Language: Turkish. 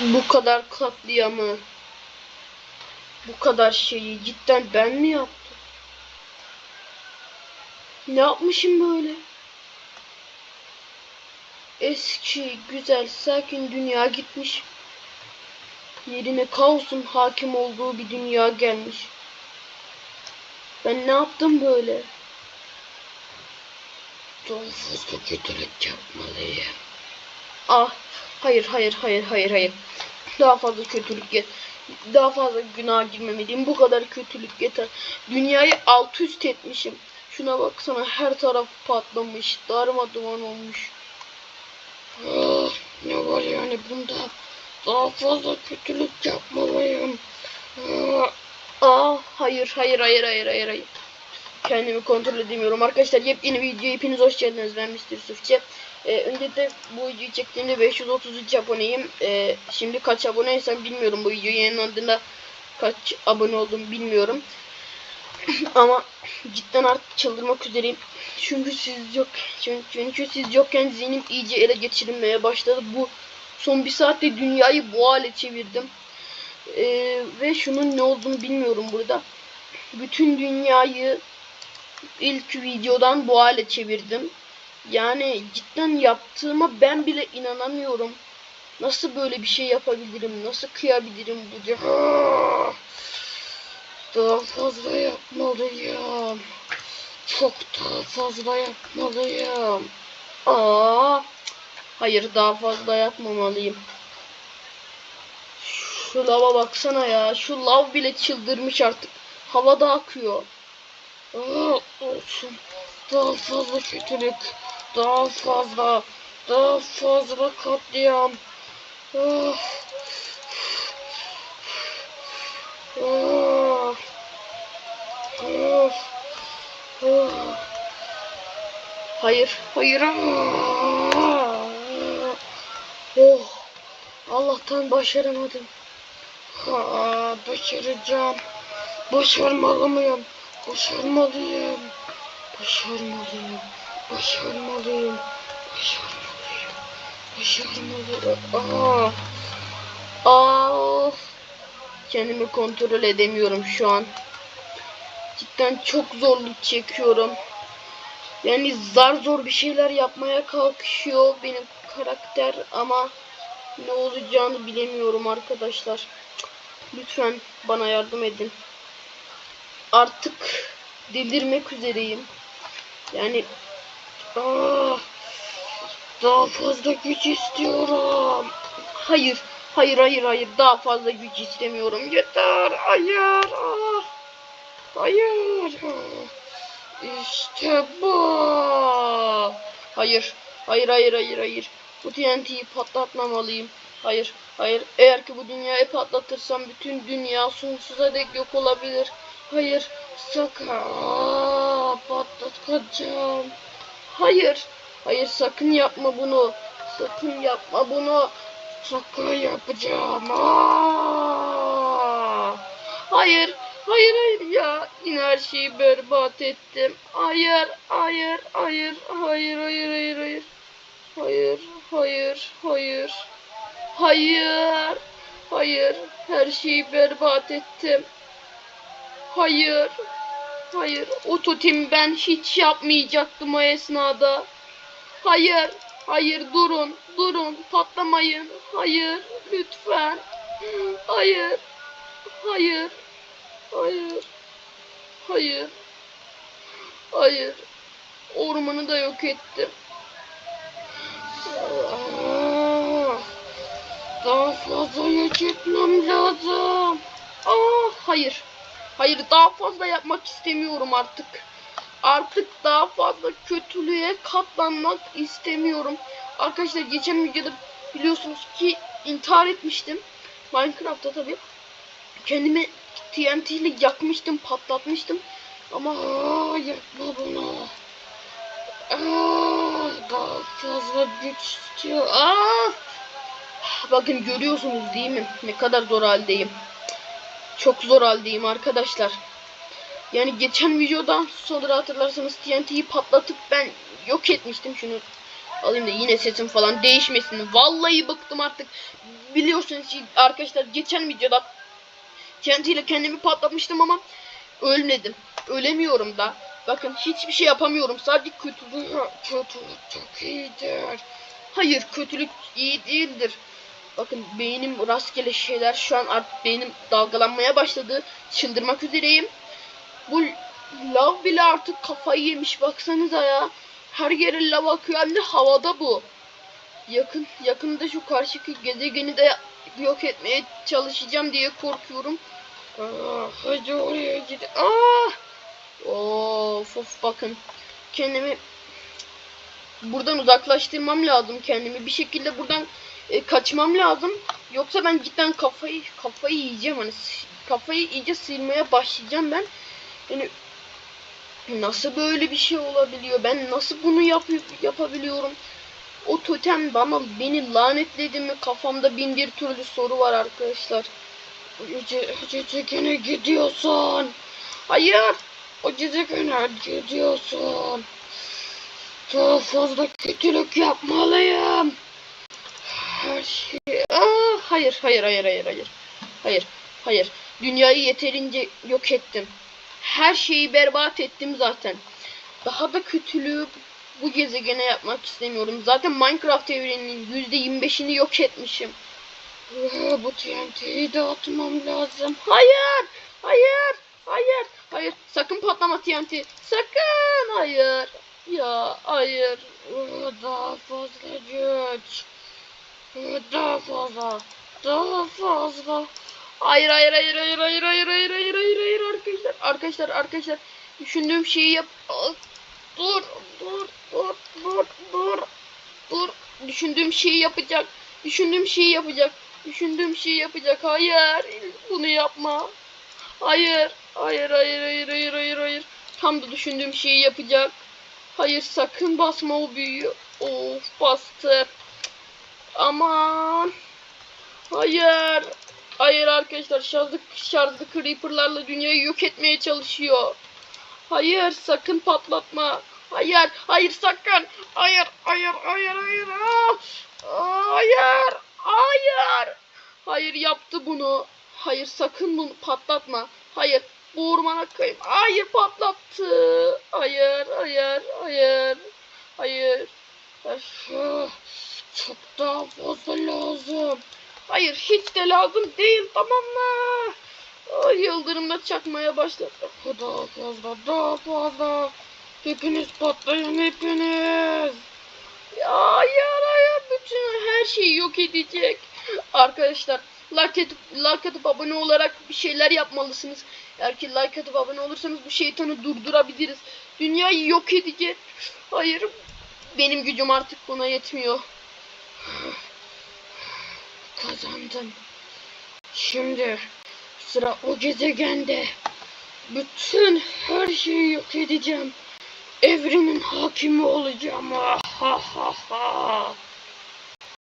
Bu kadar katliamı, bu kadar şeyi cidden ben mi yaptım? Ne yapmışım böyle? Eski, güzel, sakin dünya gitmiş. Yerine kaosun hakim olduğu bir dünya gelmiş. Ben ne yaptım böyle? Fazla kötülük yapmalıyım. Ah, hayır, hayır, hayır, hayır, hayır. Daha fazla kötülük yet. Daha fazla günah girmemeliyim. Bu kadar kötülük yeter. Dünyayı alt üst etmişim. Şuna baksana her taraf patlamış. Darmadağın olmuş. Ah, ne var yani bunda? Daha fazla kötülük yapmalıyım. Ah, Ah, hayır, hayır, hayır, hayır, hayır, hayır. Kendimi kontrol edemiyorum. Arkadaşlar yepyeni video hepiniz hoş geldiniz. Ben Mr. Sufçe. Ee, önce de bu videoyu çektiğimde 533 aboneyim. Ee, şimdi kaç aboneysem bilmiyorum. Bu video yayınlandığında kaç abone oldum bilmiyorum. Ama cidden artık çıldırmak üzereyim. Çünkü siz yok. Çünkü, çünkü siz yokken zihnim iyice ele geçirilmeye başladı. Bu son bir saatte dünyayı bu hale çevirdim. Ee, ve şunun ne olduğunu bilmiyorum burada. Bütün dünyayı ilk videodan bu hale çevirdim. Yani cidden yaptığıma ben bile inanamıyorum. Nasıl böyle bir şey yapabilirim? Nasıl kıyabilirim bu ce- ah. Daha fazla yapmalıyım. Çok daha fazla yapmalıyım. Aa, hayır daha fazla yapmamalıyım. Şu lava baksana ya. Şu lav bile çıldırmış artık. Havada akıyor. Ah, olsun. Daha fazla kötülük. Daha fazla. Daha fazla katliam. Ah. Ah. Ah. Ah. Hayır, hayır. Oh, Allah'tan başaramadım. Aa, başaracağım. Başarmalı mıyım? Başarmalıyım. Başarmalıyım. Başarmalıyım. Başarmalıyım. Başarmalıyım. Aa, Aa. Kendimi kontrol edemiyorum şu an. Cidden çok zorluk çekiyorum. Yani zar zor bir şeyler yapmaya kalkışıyor benim karakter ama ne olacağını bilemiyorum arkadaşlar. Lütfen bana yardım edin. Artık delirmek üzereyim. Yani aa, daha fazla güç istiyorum. hayır, hayır, hayır, hayır. Daha fazla güç istemiyorum. Yeter. Hayır. Ah. Hayır. İşte bu. Hayır. Hayır, hayır, hayır, hayır. Bu TNT'yi patlatmamalıyım. Hayır, hayır. Eğer ki bu dünyayı patlatırsam bütün dünya sonsuza dek yok olabilir. Hayır, sakın. Patlatacağım. Hayır. Hayır, sakın yapma bunu. Sakın yapma bunu. Şaka yapacağım. Aa. Hayır. Hayır hayır ya. Yine her şeyi berbat ettim. Hayır. Hayır. Hayır. Hayır. Hayır. Hayır. Hayır. Hayır. Hayır. Hayır. Hayır. Hayır. Her şeyi berbat ettim. Hayır. Hayır. O totemi ben hiç yapmayacaktım o esnada. Hayır. Hayır durun. Durun. Patlamayın. Hayır. Lütfen. Hayır. Hayır. Hayır. Hayır. Hayır. Ormanı da yok ettim. Daha fazla yük etmem lazım. Aa, hayır. Hayır daha fazla yapmak istemiyorum artık. Artık daha fazla kötülüğe katlanmak istemiyorum. Arkadaşlar geçen videoda biliyorsunuz ki intihar etmiştim. Minecraft'ta tabii. Kendimi TNT ile yakmıştım, patlatmıştım. Ama Aa, yapma bunu. Daha fazla güç istiyor. Aa! Bakın görüyorsunuz değil mi? Ne kadar zor haldeyim. Çok zor haldeyim arkadaşlar. Yani geçen videodan sonra hatırlarsanız TNT'yi patlatıp ben yok etmiştim şunu. alayım da yine sesim falan değişmesin. Vallahi bıktım artık. Biliyorsunuz arkadaşlar geçen videoda TNT ile kendimi patlatmıştım ama ölmedim. Ölemiyorum da. Bakın hiçbir şey yapamıyorum. Sadece kötülük. Kötülük çok iyidir. Hayır kötülük iyi değildir. Bakın beynim rastgele şeyler şu an artık beynim dalgalanmaya başladı. Çıldırmak üzereyim. Bu lav bile artık kafayı yemiş baksanıza ya. Her yere lav akıyor hem de havada bu. Yakın yakında şu karşıki gezegeni de yok etmeye çalışacağım diye korkuyorum. Ah, hadi oraya git. Ah! Of of bakın. Kendimi buradan uzaklaştırmam lazım kendimi. Bir şekilde buradan e, kaçmam lazım. Yoksa ben cidden kafayı kafayı yiyeceğim hani kafayı iyice silmeye başlayacağım ben. Yani nasıl böyle bir şey olabiliyor? Ben nasıl bunu yap yapabiliyorum? O totem bana beni lanetledi mi? Kafamda bin bir türlü soru var arkadaşlar. Yüce, gezegene gidiyorsun. Hayır. O gezegene gidiyorsun. Daha fazla kötülük yapmalıyım. Aa, hayır, hayır, hayır, hayır, hayır. Hayır, hayır. Dünyayı yeterince yok ettim. Her şeyi berbat ettim zaten. Daha da kötülüğü bu gezegene yapmak istemiyorum. Zaten Minecraft evreninin %25'ini yok etmişim. Ee, bu TNT'yi de atmam lazım. Hayır, hayır, hayır, hayır. Sakın patlama TNT. Sakın, hayır. Ya, hayır. Ee, Daha fazla güç. Ee, Daha fazla. Daha fazla. Hayır hayır hayır hayır hayır hayır hayır hayır hayır hayır arkadaşlar arkadaşlar arkadaşlar düşündüğüm şeyi yap dur dur dur dur dur dur düşündüğüm şeyi yapacak düşündüğüm şeyi yapacak düşündüğüm şeyi yapacak hayır bunu yapma hayır hayır hayır hayır hayır hayır hayır tam da düşündüğüm şeyi yapacak hayır sakın basma o büyüyü of bastı aman hayır Hayır arkadaşlar şarjlı, şarjlı creeperlarla dünyayı yok etmeye çalışıyor. Hayır sakın patlatma. Hayır hayır sakın. Hayır hayır hayır hayır. Ah! Ah, Hayır hayır. Hayır yaptı bunu. Hayır sakın bunu patlatma. Hayır bu ormana kayıp. Hayır patlattı. Hayır hayır hayır. Hayır. Öf. Çok daha fazla lazım. Hayır hiç de lazım değil tamam mı? Ay, yıldırımda çakmaya başladı. Daha fazla, daha fazla. Hepiniz patlayın hepiniz. Ya hayır bütün her şeyi yok edecek. Arkadaşlar like atıp, like atıp abone olarak bir şeyler yapmalısınız. Eğer ki like atıp abone olursanız bu şeytanı durdurabiliriz. Dünyayı yok edecek. Hayır benim gücüm artık buna yetmiyor. Kazandım. Şimdi sıra o gezegende. Bütün her şeyi yok edeceğim. Evrenin hakimi olacağım. Ah, ha, ha, ha.